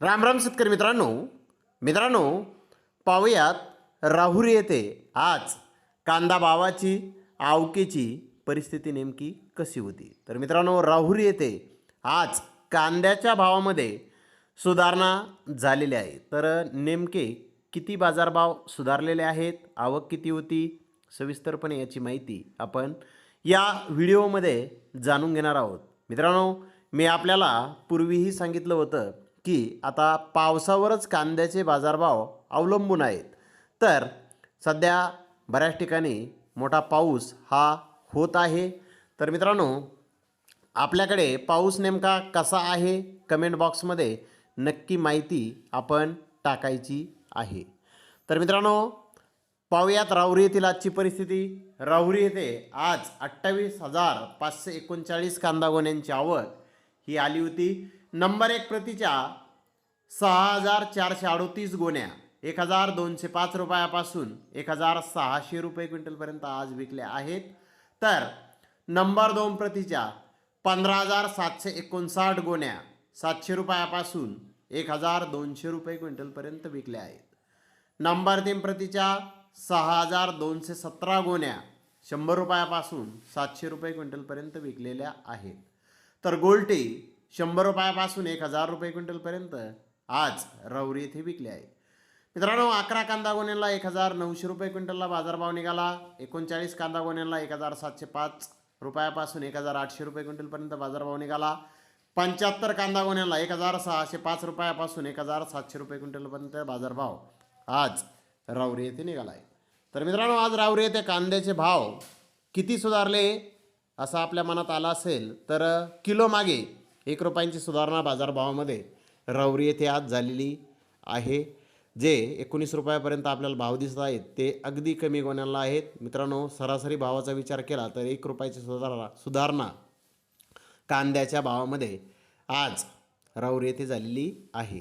राम राम शेतकरी मित्रांनो. मित्रांनो पाहूयात राहुरी येथे आज कांदा भावाची आवकेची परिस्थिती नेमकी कशी होती? तर मित्रांनो राहुरी येथे आज कांद्याच्या भावामध्ये सुधारणा झालेली आहे. तर नेमके किती बाजारभाव सुधारलेले आहेत? आवक किती होती? सविस्तरपणे याची माहिती आपण या व्हिडिओमध्ये जाणून घेणार आहोत. मित्रांनो मी आपल्याला पूर्वीही सांगितलं होतं की आता पावसावरच कांद्याचे बाजारभाव अवलंबून आहेत. तर सध्या बऱ्याच ठिकाणी मोठा पाऊस हा होत आहे. तर मित्रांनो आपल्याकडे पाऊस नेमका कसा आहे? कमेंट बॉक्समध्ये नक्की माहिती आपण टाकायची आहे. तर मित्रांनो पाहूयात राहुरी येथील आजची परिस्थिती. राहुरी येथे आज अठ्ठावीस हजार पाचशे एकोणचाळीस कांदा गोण्यांची आवक ही आली होती. नंबर एक प्रतीच्या सहा हजार चारशे अडोतीस गोण्या एक हजार दोनशे पाच रुपयापासून एक हजार सहाशे रुपये क्विंटलपर्यंत आज विकल्या आहेत. तर नंबर दोन प्रतीच्या पंधरा हजार सातशे एकोणसाठ गोण्या सातशे रुपयापासून एक हजार दोनशे रुपये क्विंटलपर्यंत विकल्या आहेत. नंबर तीन प्रतीच्या सहा हजार दोनशे सतरा गोण्या शंभर रुपयापासून सातशे रुपये क्विंटलपर्यंत विकलेल्या आहेत. तर गोल्टी शंभर रुपयापासून एक हजार रुपये क्विंटलपर्यंत आज रवरी येथे विकले आहे. मित्रांनो अकरा कांदा गोण्यांना एक हजार नऊशे रुपये क्विंटलला बाजारभाव निघाला. एकोणचाळीस कांदा गोण्यांना एक हजार सातशे पाच रुपयापासून एक हजार आठशे रुपये क्विंटलपर्यंत बाजारभाव निघाला. पंच्याहत्तर कांदा गोण्यांना एक हजार सहाशे पाच रुपयापासून एक हजार सातशे रुपये क्विंटलपर्यंत बाजारभाव आज रावरी येथे निघाला आहे. तर मित्रांनो आज रावरी येथे कांद्याचे भाव किती सुधारले असं आपल्या मनात आलं असेल तर किलो मागे एक रुपयांची सुधारणा बाजारभावामध्ये रावरी येथे आज झालेली आहे जे एकोणीस रुपयापर्यंत आपल्याला भाव दिसत आहेत ते अगदी कमी गोण्याला आहेत. मित्रांनो सरासरी भावाचा विचार केला तर एक रुपयाची सुधारणा सुधारणा कांद्याच्या भावामध्ये आज राऊर येथे झालेली आहे.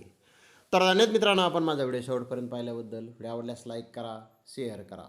तर धन्यवाद मित्रांनो आपण माझा व्हिडिओ शेवटपर्यंत पाहिल्याबद्दल. व्हिडिओ आवडल्यास लाईक करा शेअर करा.